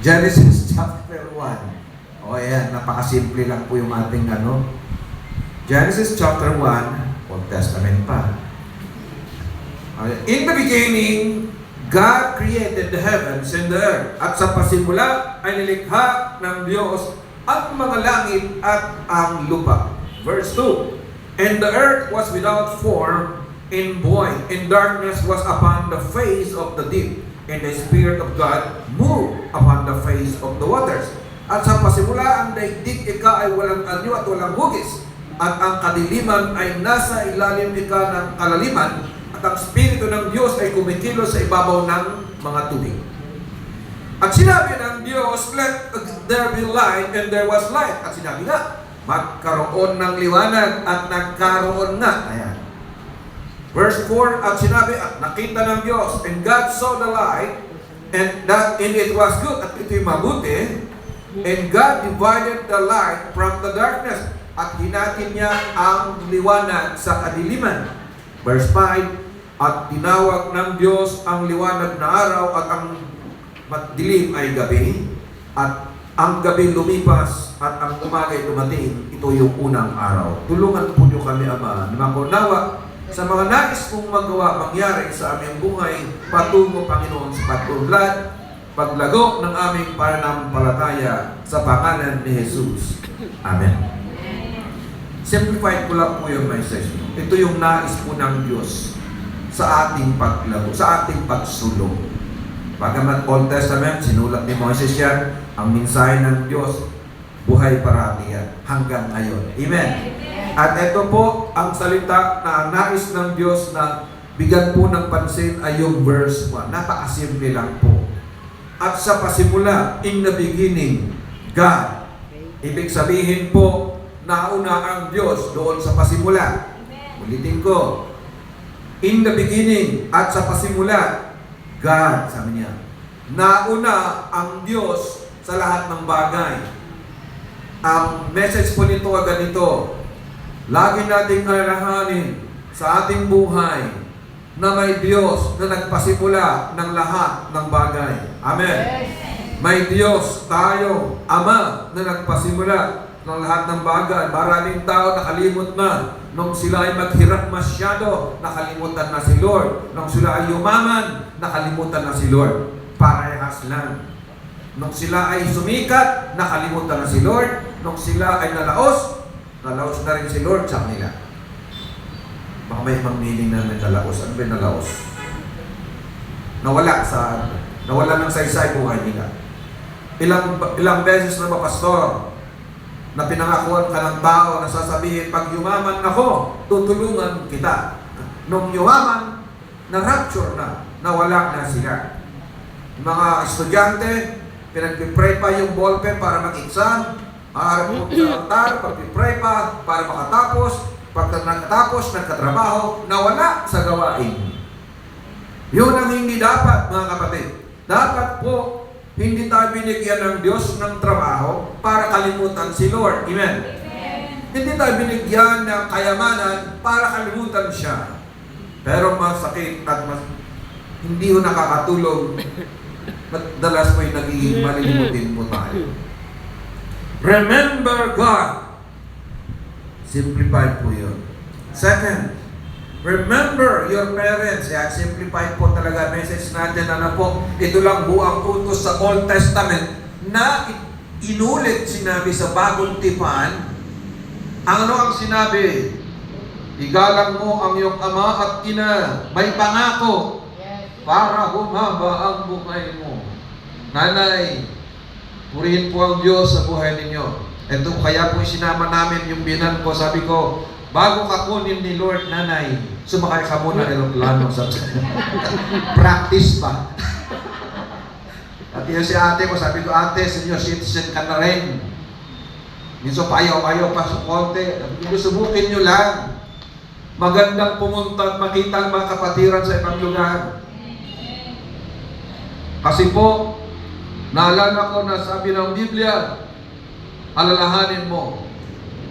Genesis chapter 1. O ayan, napakasimple lang po yung ating ano. Genesis chapter 1, Old Testament pa. In the beginning, God created the heavens and the earth. At sa pasimula ay nilikha ng Diyos ang mga langit at ang lupa. Verse 2. And the earth was without form and void, and darkness was upon the face of the deep, and the Spirit of God moved upon the face of the waters. At sa pasimula ang daigdig ika ay walang anyo at walang hugis, at ang kadiliman ay nasa ilalim ika ng kalaliman, at ang Espiritu ng Diyos ay kumikilos sa ibabaw ng mga tubig. At sinabi ng Diyos, let there be light, and there was light. At sinabi nga, magkaroon ng liwanag, at nagkaroon nga. Ayan. Verse 4, at sinabi, at nakita ng Diyos, and God saw the light, and that and it was good, at ito'y mabuti, and God divided the light from the darkness, at hinatin niya ang liwanag sa kadiliman. Verse 5, at tinawag ng Diyos ang liwanag na araw at ang dilim ay gabi, at ang gabi lumipas at ang umaga ay dumating, ito yung unang araw. Tulungan po niyo kami, Ama, na makunawa sa mga nais mong magawa mangyari sa aming buhay, patungo, Panginoon, sa pagtunlad, paglago ng aming pananampalataya sa pangalan ni Jesus. Amen. Simplified ko lang po yung message. Ito yung nais po ng Diyos sa ating paglago, sa ating pagsulong. Bagamat Old Testament, sinulat ni Moses yan, ang mensahe ng Diyos, buhay parati yan, hanggang ngayon. Amen. At ito po, ang salita na nais ng Diyos na bigyan po ng pansin ay yung verse 1. Napakasimple lang po. At sa pasimula, in the beginning, God. Ibig sabihin po, nauna ang Diyos doon sa pasimula. Ulitin ko. In the beginning, at sa pasimula, God, sabi niya. Nauna ang Diyos sa lahat ng bagay. Ang message po nito ay ganito. Lagi nating alalahanin sa ating buhay na may Diyos na nagpasimula ng lahat ng bagay. Amen. May Diyos tayo, Ama, na nagpasimula ng lahat ng bagay. Maraming tao nakalimot na nung sila ay maghirap masyado, nakalimutan na si Lord. Nung sila ay yumaman, nakalimutan na si Lord. Parehas lang. Nung sila ay sumikat, nakalimutan na si Lord. Nung sila ay nalaos, nalaos na rin si Lord sa kanila. Baka may ibang meaning na nalaos. Ano ba nalaos? Nawala sa nawala ng saysay buhay nila. Ilang ilang beses na mapastor na pinangakuan ka ng tao na sasabihin, pag yumaman ako, tutulungan kita. Nung yumaman, na-rapture na, nawala na sila. Mga estudyante, pinag-pray pa yung ballpen para mag-exam, Aarap po sa altar, pag-pray pa para makatapos, pag nakatapos, nagkatrabaho, nawala sa gawain. Yun ang hindi dapat, mga kapatid. Dapat po, hindi tayo binigyan ng Diyos ng trabaho para kalimutan si Lord. Amen? Hindi tayo binigyan ng kayamanan para kalimutan siya. Pero masakit at mas, hindi ho nakakatulong. Madalas yung nagiging malilimutin po tayo. Remember God. Simplified po yun. Second, remember your parents. Yan, simplified po talaga message natin na po. Ito lang buang utos sa Old Testament na inulit sinabi sa bagong tipan. Ano ang sinabi? Igalang mo ang iyong ama at ina. May pangako para humaba ang buhay mo. Nanay, purihin po ang Diyos sa buhay ninyo. Ito, kaya po sinama namin yung binan ko. Sabi ko, bago ka kunin ni Lord, nanay, sumakay ka muna aeroplano. Sabi Practice pa. At yun si ate ko, sabi ko, ate, senior citizen ka na rin. Minsan payaw-ayaw pa sa konti. Ko, subukin nyo lang. Magandang pumunta at makita ang mga kapatiran sa ibang lugar. Kasi po, naalala ko na sabi ng Biblia, alalahanin mo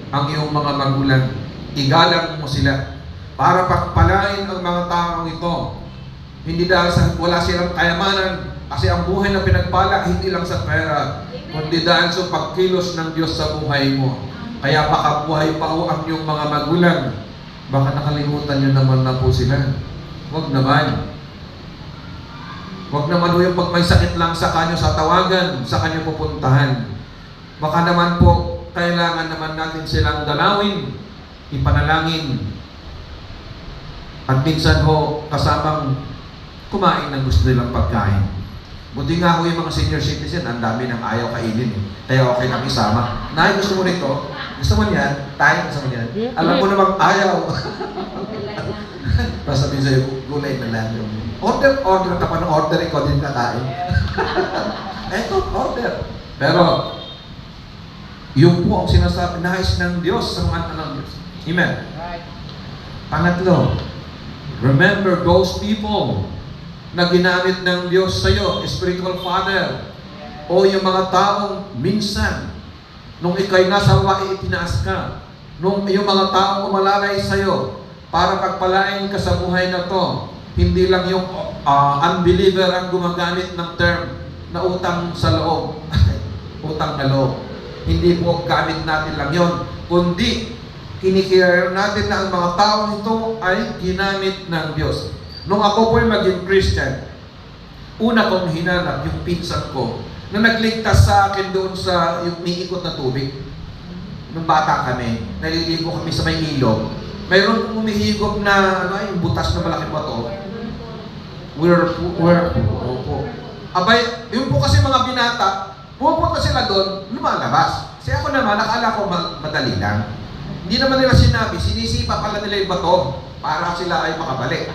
ang iyong mga magulang. Igalang mo sila para pagpalain ang mga taong ito. Hindi dahil sa wala silang kayamanan, Kasi ang buhay na pinagpala, hindi lang sa pera, kundi dahil sa pagkilos ng Diyos sa buhay mo. Kaya baka buhay pa ho ang iyong mga magulang. Baka nakalimutan nyo naman na po sila. Huwag naman. Huwag naman ho yung pag may sakit lang sa kanyo sa tawagan, sa kanyo pupuntahan. Baka naman po, kailangan naman natin silang dalawin, ipanalangin. At minsan ho, kasamang kumain ng gusto nilang pagkain. Buti nga ho yung mga senior citizen, ang dami ng ayaw kainin. eh. Kaya okay lang isama. Nay, gusto mo nito? Gusto mo niyan? Tayo, gusto mo niyan? Alam mo namang ayaw. Tapos sabihin sa'yo, gulay na lang. Order, order ka pa ng order, ikaw din kakain. Eto, order. Pero, yung po ang sinasabi, nais ng Diyos sa mga anak ng Diyos. Amen. Pangatlo, remember those people na ginamit ng Diyos sa iyo, spiritual father, o yung mga taong minsan, nung ikay nasa wae, itinaas ka, nung yung mga taong umalalay sa iyo, para pagpalain ka sa buhay na to, hindi lang yung ah, unbeliever ang gumagamit ng term na utang sa loob. utang na loob. Hindi po gamit natin lang yon, kundi kinikiyar natin na ang mga taong ito ay ginamit ng Diyos. Nung ako po'y maging Christian, una kong hinanap yung pinsan ko na nagligtas sa akin doon sa yung umiikot na tubig. Nung bata kami, naliligo kami sa may ilog. Mayroon umihigop na ano, yung butas na malaking bato. Whirlpool. Whirlpool. Opo. Abay, yun po kasi mga binata, pupunta sila doon, lumalabas. Kasi ako naman, nakala ko ma- madali lang. Hindi naman nila sinabi, sinisipa pala nila yung bato para sila ay makabalik.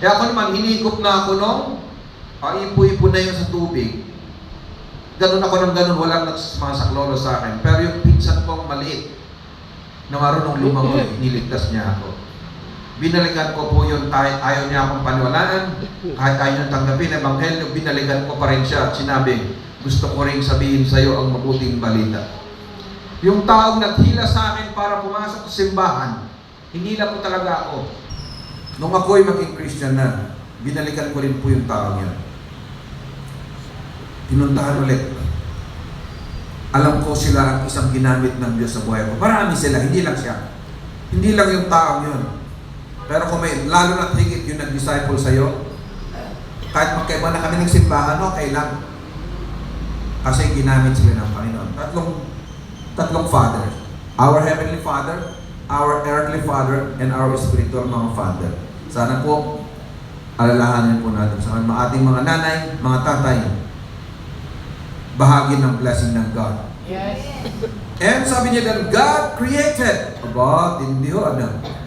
Kaya ako naman, hinigop na ako nung uh, ipo-ipo na yun sa tubig. Ganun ako ng ganun, walang nagsumasaklolo sa akin. Pero yung pinsan kong maliit, na marunong lumangoy, niligtas niya ako. Binalikan ko po yun kahit ayaw niya akong paniwalaan, kahit ayaw niya tanggapin ang ebanghelyo, binalikan ko pa rin siya at sinabi, gusto ko rin sabihin sa iyo ang mabuting balita. Yung taong naghila sa akin para pumasok sa simbahan, hinila po talaga ako. Nung ako'y maging Christian na, binalikan ko rin po yung taong yan. Pinuntahan ulit. Alam ko sila ang isang ginamit ng Diyos sa buhay ko. Marami sila, hindi lang siya. Hindi lang yung taong yun. Pero kung may, lalo na higit yung nag-disciple sa'yo, kahit magkaiba na kami ng simbahan, okay lang. Kasi ginamit sila ng Panginoon. Tatlong, tatlong Father. Our Heavenly Father, our earthly Father, and our spiritual mga Father. Sana po, alalahanin po natin sa mga ating mga nanay, mga tatay, bahagi ng blessing ng God. Yes. And sabi niya God created. Aba, hindi ho, ano.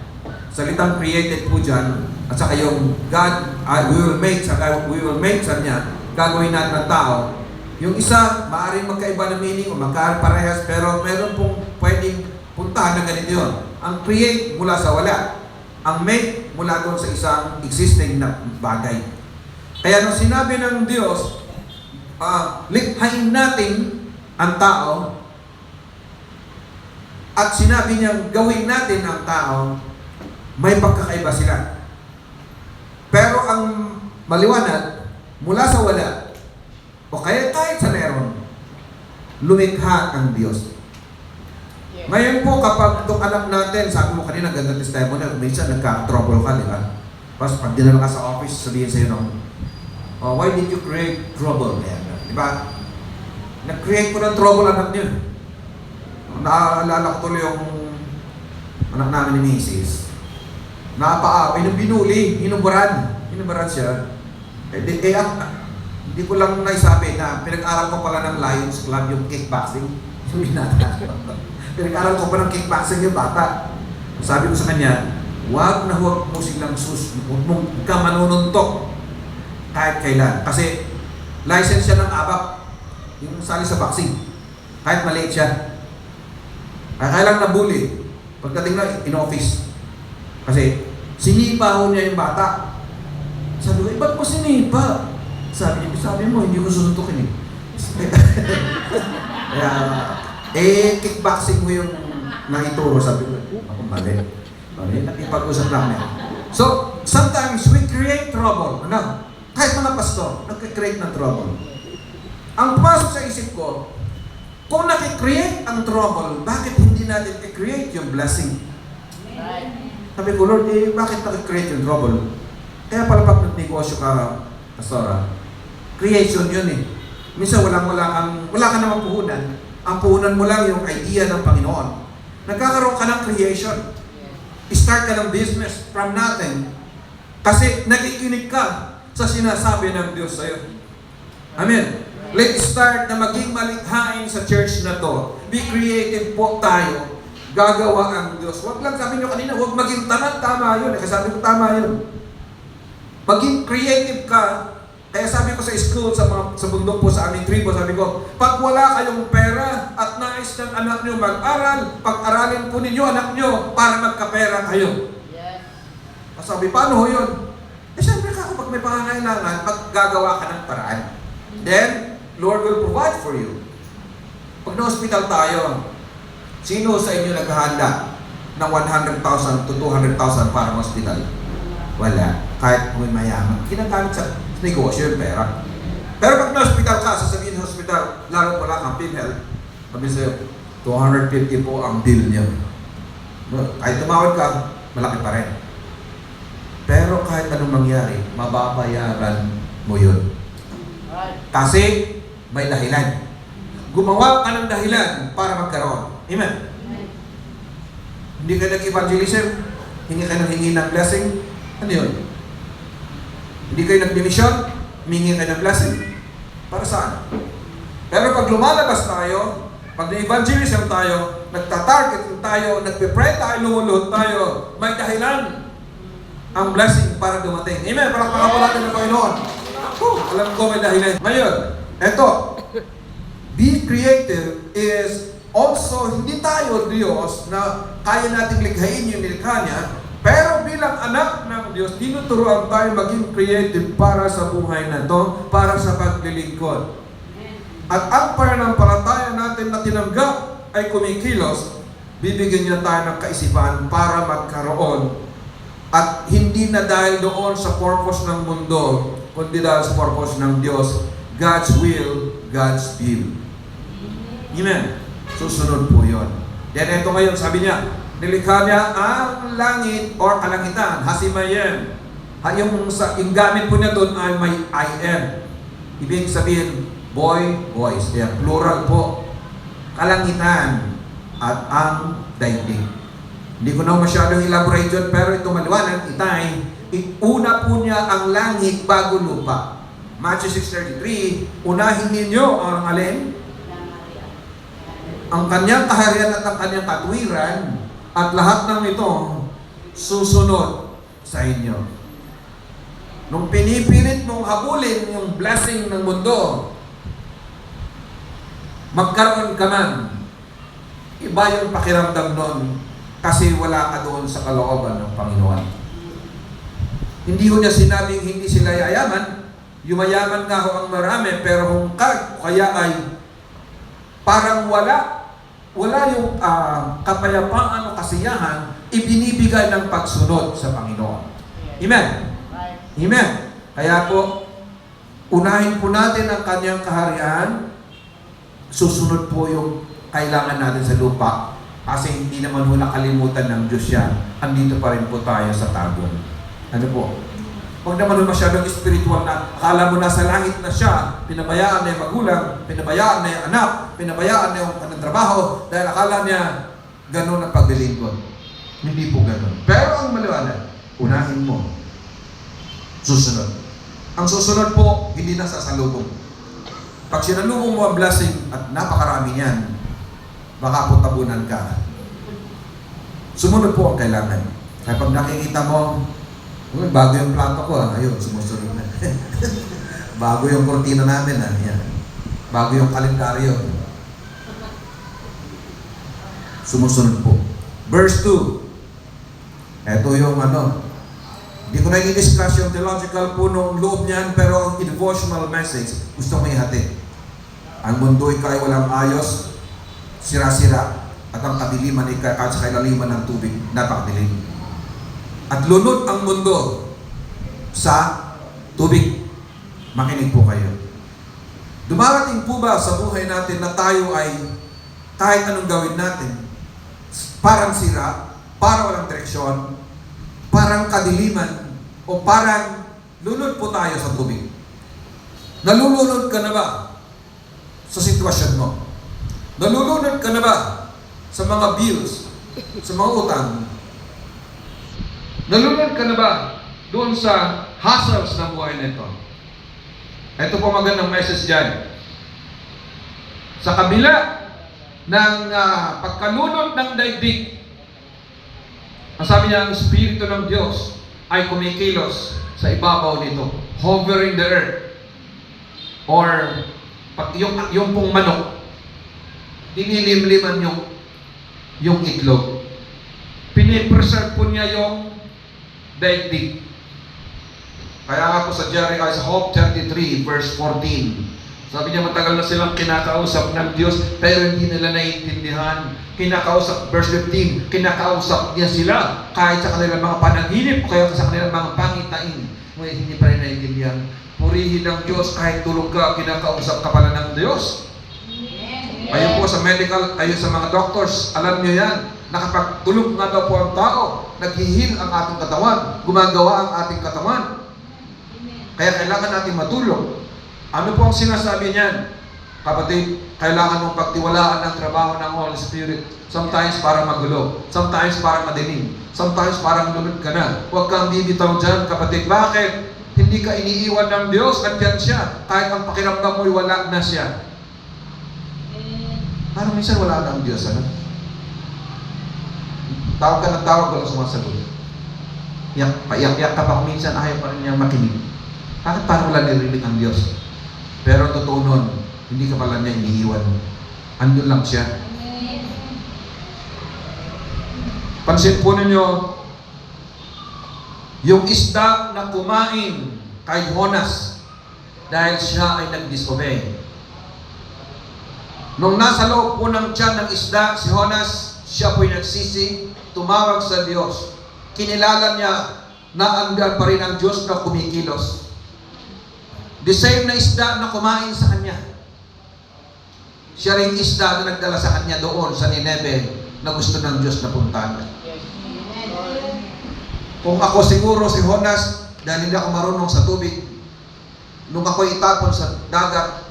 Salitang created po dyan, at saka yung God, ah, we will make, saka we will make, sabi niya, gagawin natin ng tao. Yung isa, maaaring magkaiba ng meaning o magkaparehas, pero meron pong pwedeng puntahan na ganito yun. Ang create mula sa wala. Ang make mula doon sa isang existing na bagay. Kaya nung sinabi ng Diyos, ah, likhain natin ang tao at sinabi niyang gawin natin ang tao, may pagkakaiba sila. Pero ang maliwanag, mula sa wala, o kaya kahit sa meron, lumikha ang Diyos. Yes. Ngayon po, kapag itong anak natin, sabi mo kanina, ganda testimony, minsan nagka-trouble ka, di ba? Tapos pag dinala ka sa office, sabihin sa'yo nung, oh, why did you create trouble? Yan, di ba? Nag-create ko ng trouble anak niyo. Naaalala ko tuloy yung anak namin ni Mrs. Napaaway ng binuli, hinubaran. Hinubaran siya. Eh, di, eh, ah, hindi ko lang naisabi na pinag-aral ko pala ng Lions Club yung kickboxing. Yung binata. pinag-aral ko pa ng kickboxing yung bata. Sabi ko sa kanya, huwag na huwag mo silang sus, huwag mong ka manununtok kahit kailan. Kasi license siya ng ABAP, yung sali sa boxing. Kahit maliit siya. Kaya kailang nabuli. Pagdating na, in-office. Kasi, sinipa niya yung bata. Sabi ko, eh, ba't mo sinipa? Sabi niya, sabi mo, hindi ko suntukin eh. Kaya, eh, kickboxing mo yung naituro. Sabi ko, ako mali. Mali, nakipag-usap namin. So, sometimes we create trouble. Ano? kahit mga pastor, nagkikreate ng trouble. Ang pumasok sa isip ko, kung nakikreate ang trouble, bakit hindi natin i-create yung blessing? Sabi ko, Lord, eh, bakit nakikreate yung trouble? Kaya pala pag nagnegosyo ka, pastora, creation yun eh. Minsan walang wala kang, wala ka namang puhunan. Ang puhunan mo lang yung idea ng Panginoon. Nagkakaroon ka ng creation. Start ka ng business from nothing. Kasi nakikinig ka sa sinasabi ng Diyos sa'yo. Amen. Let's start na maging malikhain sa church na to. Be creative po tayo. Gagawa ang Diyos. Huwag lang sabi nyo kanina, huwag maging tamad. Tama yun. Eh, kasi sabi ko tama yun. Maging creative ka. Kaya sabi ko sa school, sa, mga, sa bundok po, sa aming tribo, sabi ko, pag wala kayong pera at nais ng anak nyo mag-aral, pag-aralin po ninyo anak nyo para magkapera kayo. Sabi, paano ho yun? Eh, siyempre ka, kapag may pangangailangan, maggagawa ka ng paraan. Then, Lord will provide for you. Pag na-hospital tayo, sino sa inyo naghahanda ng 100,000 to 200,000 para ma-hospital? Wala. Kahit may mayaman. Ginagamit sa negosyo yung pera. Pero pag na-hospital ka, sasabihin sa hospital, lalo wala kang PhilHealth, sabi sa'yo, 250 po ang bill niyo. Kahit tumawad ka, malaki pa rin. Pero kahit anong mangyari, mababayaran mo yun. Kasi may dahilan. Gumawa ka ng dahilan para magkaroon. Amen. Hindi ka nag-evangelism, hingi ka ng hingi ng blessing, ano yun? Hindi kayo nag-dimission, humingi ka ng blessing. Para saan? Pero pag lumalabas tayo, pag na-evangelism tayo, nagta-target tayo, nagpe-pray tayo, lumulot tayo, may dahilan ang blessing para dumating. Amen. Palakpakan po natin ng Panginoon. Whew, alam ko may dahilan. Ngayon, eto, be creative is also, hindi tayo Diyos na kaya nating likhain yung nilikha niya, pero bilang anak ng Diyos, tinuturuan tayo maging creative para sa buhay na to, para sa paglilingkod. At ang pananampalataya natin na tinanggap ay kumikilos, bibigyan niya tayo ng kaisipan para magkaroon. At hindi na dahil doon sa purpose ng mundo, kundi dahil sa purpose ng Diyos, God's will, God's will. Amen. Susunod po yon. Then ito ngayon, sabi niya, nilikha niya ang langit or kalangitan, hasimayen. Ha, yung, sa, yung gamit po niya doon ay may I am. Ibig sabihin, boy, boys. Kaya plural po. Kalangitan at ang daigdig. Hindi ko na masyadong elaborate yun, pero ito maliwanag, itay, una po niya ang langit bago lupa. Matthew 6.33, unahin ninyo ang alin? Ang kanyang kaharian at ang kanyang katwiran at lahat ng ito susunod sa inyo. Nung pinipilit mong habulin yung blessing ng mundo, magkaroon ka man, iba yung pakiramdam noon kasi wala ka doon sa kalooban ng Panginoon. Hindi ko niya sinabing hindi sila yayaman, yumayaman nga ho ang marami, pero kung ka, kaya ay parang wala, wala yung ah, kapayapaan o kasiyahan, ibinibigay ng pagsunod sa Panginoon. Amen? Amen. Kaya po, unahin po natin ang kanyang kaharian, susunod po yung kailangan natin sa lupa. Kasi hindi naman ho nakalimutan ng Diyos yan. Andito pa rin po tayo sa tagon. Ano po? Huwag naman ho masyadong spiritual na akala mo nasa langit na siya, pinabayaan na yung magulang, pinabayaan na yung anak, pinabayaan na yung kanang trabaho, dahil akala niya ganun ang paglilingkod. Hindi po ganun. Pero ang maliwanag, unahin mo. Susunod. Ang susunod po, hindi na sasalubong. Pag sinalubong mo ang blessing at napakarami niyan, baka po tabunan ka. Sumunod po ang kailangan. Kaya pag nakikita mo, "Uy, bago yung plato ko, ah. ayun, sumusunod na. bago yung kortina namin, ah. yan. Bago yung kalendaryo. Sumusunod po. Verse 2. Ito yung ano, hindi ko na i-discuss yung theological po nung loob niyan, pero ang devotional message, gusto ko ihati. Ang mundo ay walang ayos, sira-sira, at ang kadiliman ay kahit sa kailaliman ng tubig, napakadilim. At lunod ang mundo sa tubig. makinig po kayo. Dumarating po ba sa buhay natin na tayo ay kahit anong gawin natin, parang sira, parang walang direksyon, parang kadiliman, o parang lunod po tayo sa tubig. Nalulunod ka na ba sa sitwasyon mo? Nalulunod ka na ba sa mga bills, sa mga utang? Nalulunod ka na ba doon sa hassles ng buhay nito? Ito po magandang message dyan. Sa kabila ng ah, pagkalunod ng daigdig, ang sabi niya, ang Espiritu ng Diyos ay kumikilos sa ibabaw nito, hovering the earth. Or, yung, yung pong manok, dinilimliman yung, yung itlog. Pinipreserve po niya yung daigdig. Kaya nga po sa Jerry, sa Hope 33, verse 14, sabi niya matagal na silang kinakausap ng Diyos pero hindi nila naiintindihan. Kinakausap, verse 15, kinakausap niya sila kahit sa kanilang mga panaginip o kaya sa kanilang mga pangitain. Ngunit hindi pa rin naiintindihan. Purihin ng Diyos kahit tulog ka, kinakausap ka pala ng Diyos. Ayun po sa medical, ayun sa mga doctors, alam niyo yan, na kapag tulog nga daw po ang tao, naghihil ang ating katawan, gumagawa ang ating katawan. Kaya kailangan natin matulog. Ano po ang sinasabi niyan? Kapatid, kailangan mong pagtiwalaan ang trabaho ng Holy Spirit. Sometimes para magulo. Sometimes para madilim. Sometimes parang lunod ka na. Huwag kang bibitaw dyan, kapatid. Bakit? Hindi ka iniiwan ng Diyos. Nandiyan siya. Kahit ang pakiramdam mo'y wala na siya. Parang minsan wala na ang Diyos. Ano? Tawag ka ng tawag, wala sumasagot. Yak, paiyak-yak ka pa kung minsan ayaw pa rin niya makinig. Bakit parang wala nirinig ang Diyos? Pero totoo nun, hindi ka pala niya iniiwan. Andun lang siya. Pansin po ninyo, yung isda na kumain kay Honas dahil siya ay nag-disobey. Nung nasa loob po ng tiyan ng isda, si Honas, siya po'y nagsisi, tumawag sa Diyos. Kinilala niya na andyan pa rin ang Diyos na kumikilos. The same na isda na kumain sa kanya. Siya rin isda na nagdala sa kanya doon sa Nineve na gusto ng Diyos na puntahan. Kung ako siguro si Honas, dahil hindi ako marunong sa tubig, nung ako itapon sa dagat,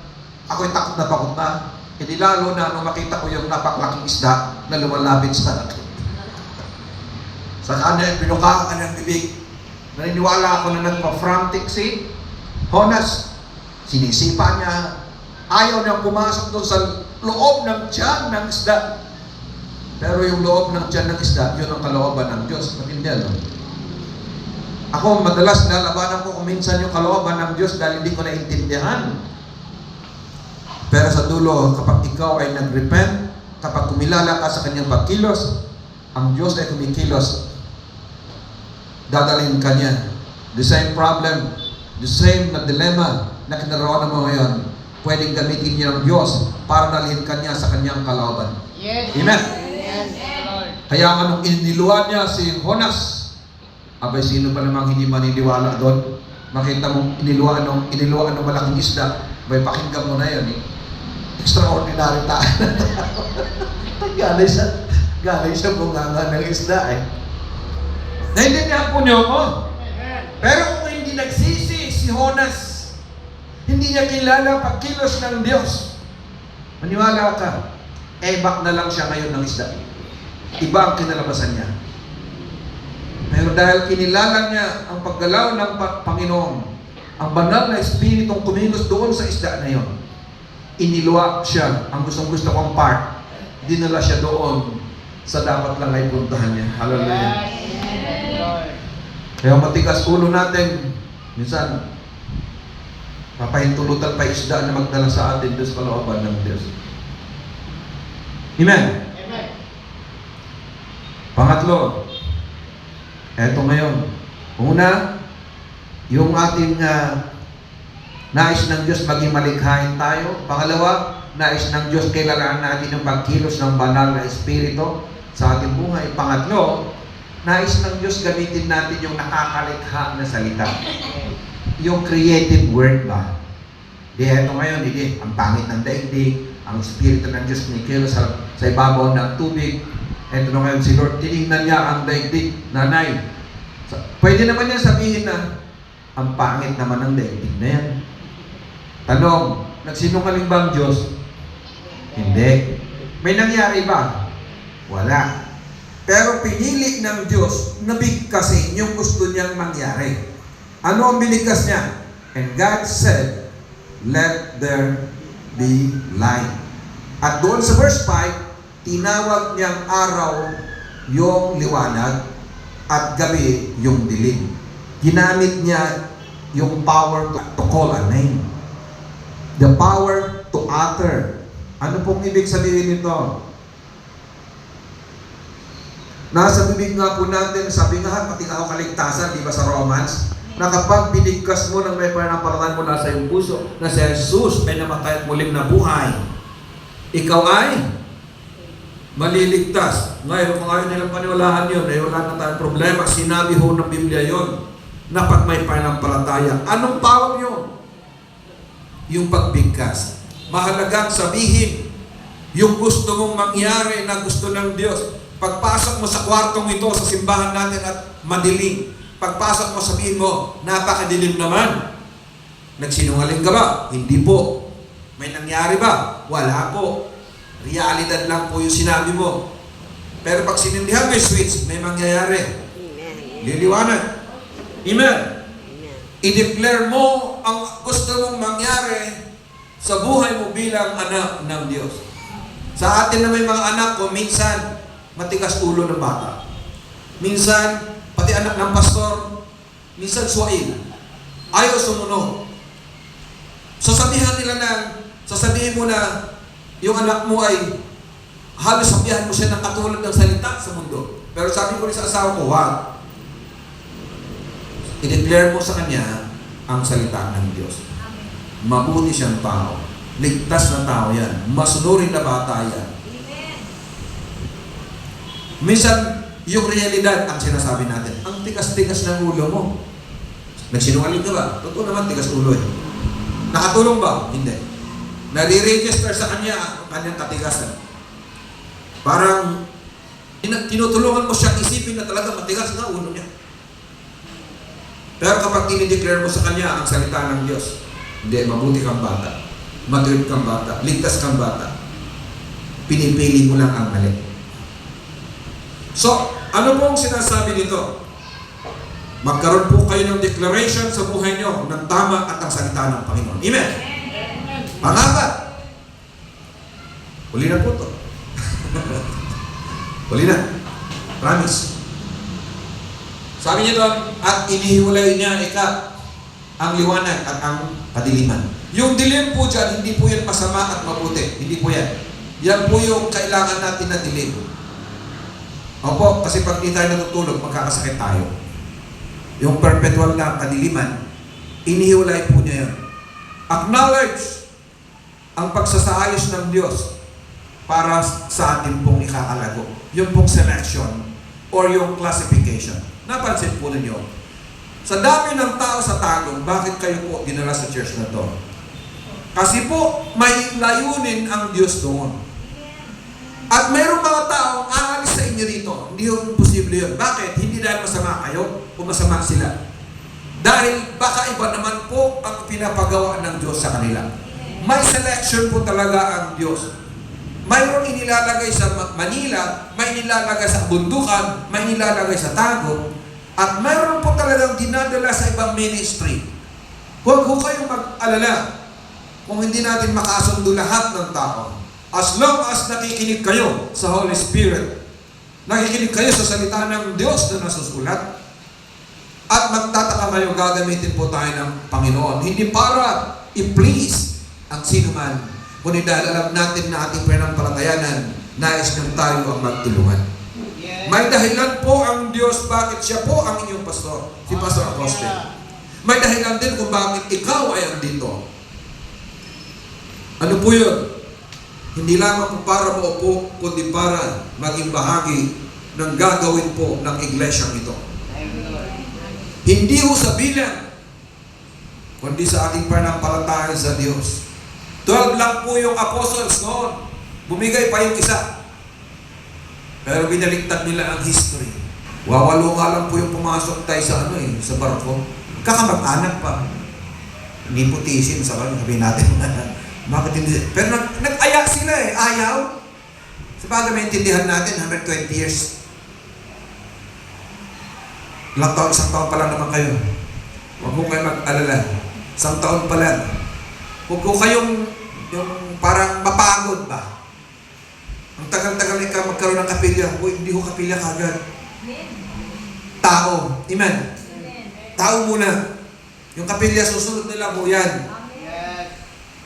ako'y takot na takot na. Hindi lalo na nung makita ko yung napaklaking isda na lumalapit sa dagat. Sa kanya, pinuka ka ng bibig. Naniniwala ako na nagpa-frantic si Honas. Sinisipa niya. Ayaw niyang pumasok doon sa loob ng tiyan ng isda. Pero yung loob ng tiyan ng isda, yun ang kalooban ng Diyos. Matindihan, no? Ako, madalas nalabanan ko kung minsan yung kalooban ng Diyos dahil hindi ko naintindihan. Pero sa dulo, kapag ikaw ay nag-repent, kapag kumilala ka sa kanyang pagkilos, ang Diyos ay kumikilos, dadalhin ka niya. The same problem, the same na dilemma na kinarawan mo ngayon, pwedeng gamitin niya ng Diyos para dalhin ka niya sa kanyang kalooban. Yes. Amen? Yes. Kaya nga nung iniluan niya si Honas, abay sino pa namang hindi maniniwala doon? Makita mong iniluan ng iniluan ng malaking isda, bay pakinggan mo na yan eh. Extraordinary tayo. galing sa galing sa bunganga ng isda eh. Naintindihan po niyo ako? Pero kung hindi nagsisi si Honas, hindi niya kilala pagkilos ng Diyos, maniwala ka, ebak na lang siya ngayon ng isda. Iba ang kinalabasan niya. Pero dahil kinilala niya ang paggalaw ng Pa- Panginoon, ang banal na Espiritong kumilos doon sa isda na yon, iniluwa siya ang gustong gusto kong part, dinala siya doon sa dapat lang ay puntahan niya. Hallelujah. Kaya matigas ulo natin, minsan, papahintulutan pa isda na magdala sa atin sa kalooban ng Diyos. Amen? Amen. Pangatlo, eto ngayon. Una, yung ating ah, nais ng Diyos maging malikhain tayo. Pangalawa, nais ng Diyos kailangan natin yung pagkilos ng banal na espiritu sa ating buhay. Pangatlo, nais ng Diyos gamitin natin yung nakakalikha na salita. yung creative word ba? Di, eto ngayon, hindi, ang pangit ng daigdig, ang Espiritu ng Diyos ni sa, sa ibabaw ng tubig. Eto na ngayon, si Lord, tinignan niya ang daigdig, nanay. Sa- Pwede naman niya sabihin na, ang pangit naman ng daigdig na yan. Tanong, nagsinungaling ba ang Diyos? Hindi. May nangyari ba? Wala. Pero pinili ng Diyos na bigkasin yung gusto niyang mangyari. Ano ang binigkas niya? And God said, Let there be light. At doon sa verse 5, tinawag niyang araw yung liwanag at gabi yung dilim. Ginamit niya yung power to, to call a name. The power to utter. Ano pong ibig sabihin nito? Nasa bibig nga po natin, sabi nga, pati ako kaligtasan, di ba sa Romans, na kapag binigkas mo ng may pananampalataya mo nasa iyong puso, na si Jesus ay namatay at muling nabuhay, ikaw ay maliligtas. Ngayon, kung ayaw nilang paniwalaan yun, eh wala na tayong problema. Sinabi ho ng Biblia yon na pag may pananampalataya. Anong power yun? Yung pagbigkas. Mahalagang sabihin, yung gusto mong mangyari na gusto ng Diyos. Pagpasok mo sa kwartong ito, sa simbahan natin at madilim. Pagpasok mo, sabihin mo, napakadilim naman. Nagsinungaling ka ba? Hindi po. May nangyari ba? Wala po. Realidad lang po yung sinabi mo. Pero pag sinindihan mo yung switch, may mangyayari. Liliwanag. Amen. I-declare mo ang gusto mong mangyari sa buhay mo bilang anak ng Diyos. Sa atin na may mga anak ko, minsan, matigas ulo ng bata. Minsan, pati anak ng pastor, minsan suwail. Ayaw sumunod. Sasabihan nila na, sasabihin mo na, yung anak mo ay halos sabihan mo siya ng katulad ng salita sa mundo. Pero sabi ko rin sa asawa ko, wag. I-declare mo sa kanya ang salita ng Diyos. Mabuti siyang tao. Ligtas na tao yan. Masunurin na bata yan. Minsan, yung realidad ang sinasabi natin. Ang tigas-tigas ng ulo mo. Nagsinungaling ka ba? Totoo naman, tigas ulo eh. Nakatulong ba? Hindi. Nare-register sa kanya ang kanyang katigasan. Parang tinutulungan mo siyang isipin na talaga matigas na ulo niya. Pero kapag dinideclare mo sa kanya ang salita ng Diyos, hindi, mabuti kang bata. Matuwid kang bata. Ligtas kang bata. Pinipili mo lang ang mali. So, ano pong sinasabi nito? Magkaroon po kayo ng declaration sa buhay nyo ng tama at ang salita ng Panginoon. Amen? Pangapat. Huli na po to. Huli na. Promise. Sabi niya doon, at inihiwalay niya ika ang liwanag at ang kadiliman. Yung dilim po dyan, hindi po yan masama at mabuti. Hindi po yan. Yan po yung kailangan natin na dilim. Opo, kasi pag di tayo natutulog, magkakasakit tayo. Yung perpetual na kadiliman, inihiwalay po niya yan. Acknowledge ang pagsasaayos ng Diyos para sa atin pong ikakalago. Yung pong selection or yung classification. Napansin po ninyo, sa dami ng tao sa tagong, bakit kayo po dinala sa church na to? Kasi po, may layunin ang Diyos doon. At mayroong mga taong inyo rito. Hindi yung posible yun. Bakit? Hindi dahil masama kayo o masama sila. Dahil baka iba naman po ang pinapagawa ng Diyos sa kanila. May selection po talaga ang Diyos. Mayroong inilalagay sa Ma- Manila, may inilalagay sa bundukan, may inilalagay sa tago, at mayroon po talagang dinadala sa ibang ministry. Huwag ho kayong mag-alala kung hindi natin makasundo lahat ng tao. As long as nakikinig kayo sa Holy Spirit, nakikinig kayo sa salita ng Diyos na nasusulat, at magtataka kayo, gagamitin po tayo ng Panginoon. Hindi para i-please ang sino man, kundi dahil alam natin na ating pananampalatayanan, nais ng tayo ang magtulungan. May dahilan po ang Diyos bakit siya po ang inyong pastor, si Pastor Acoste. May dahilan din kung bakit ikaw ay andito. Ano po yun? Hindi lamang po para maupo, kundi para maging bahagi ng gagawin po ng iglesyang ito. Hindi ho sa bilang. kundi sa ating panampalataya sa Diyos. 12 lang po yung apostles noon. Bumigay pa yung isa. Pero binaliktad nila ang history. Wawalo nga lang po yung pumasok tayo sa ano eh, sa barko. Kakamag-anak pa. Nepotism sa kanya, sabihin natin. Bakit hindi? Pero nag, nag-aya sila eh, ayaw. Sa bagay maintindihan natin, 120 years. Ilang taon, isang taon pa lang naman kayo. Huwag mo kayo mag-alala. Isang taon pa lang. Huwag ko kayong yung parang mapagod ba? Ang tagal-tagal ka magkaroon ng kapilya. Uy, hindi ko kapilya kagad. Tao. Amen. Tao muna. Yung kapilya susunod nila mo yan. Yes.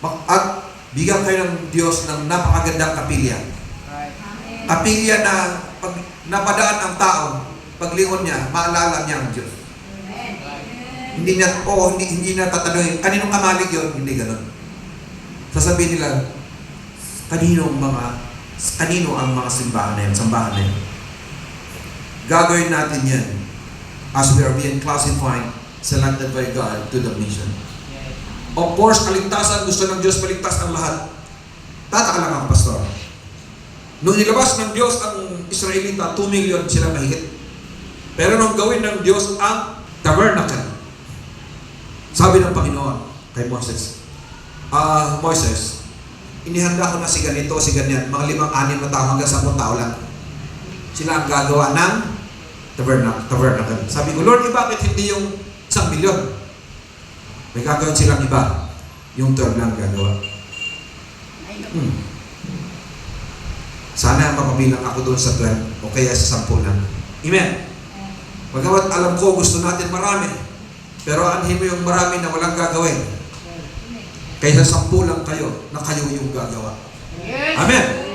At bigyan kayo ng Diyos ng napakagandang kapilya. Kapilya na pag napadaan ang tao, paglingon niya, maalala niya ang Diyos. Hindi niya, oo, hindi, hindi na tatanungin, kaninong kamalig yun? Hindi ganun. Sasabihin nila, kaninong mga, kanino ang mga simbahan na yan, sambahan na yan. Gagawin natin yan as we are being classified, selected by God to the mission. Of course, kaligtasan, gusto ng Diyos maligtas ang lahat. Tataka lang ang pastor. Nung nilabas ng Diyos ang Israelita, 2 million sila mahigit. Pero nung gawin ng Diyos ang tabernacle, sabi ng Panginoon kay Moses, Ah, Moses, inihanda ko na si ganito, si ganyan, mga limang anim na tao hanggang sampung tao lang. Sila ang gagawa ng tabernacle. tabernacle. Sabi ko, Lord, eh, bakit hindi yung isang milyon? May gagawin silang iba. Yung 12 lang gagawa. Hmm. Sana mapabilang ako doon sa 12 o kaya sa 10 lang. Amen. Pagkawat alam ko gusto natin marami. Pero anhin mo yung marami na walang gagawin. Kaysa 10 lang kayo na kayo yung gagawa. Amen.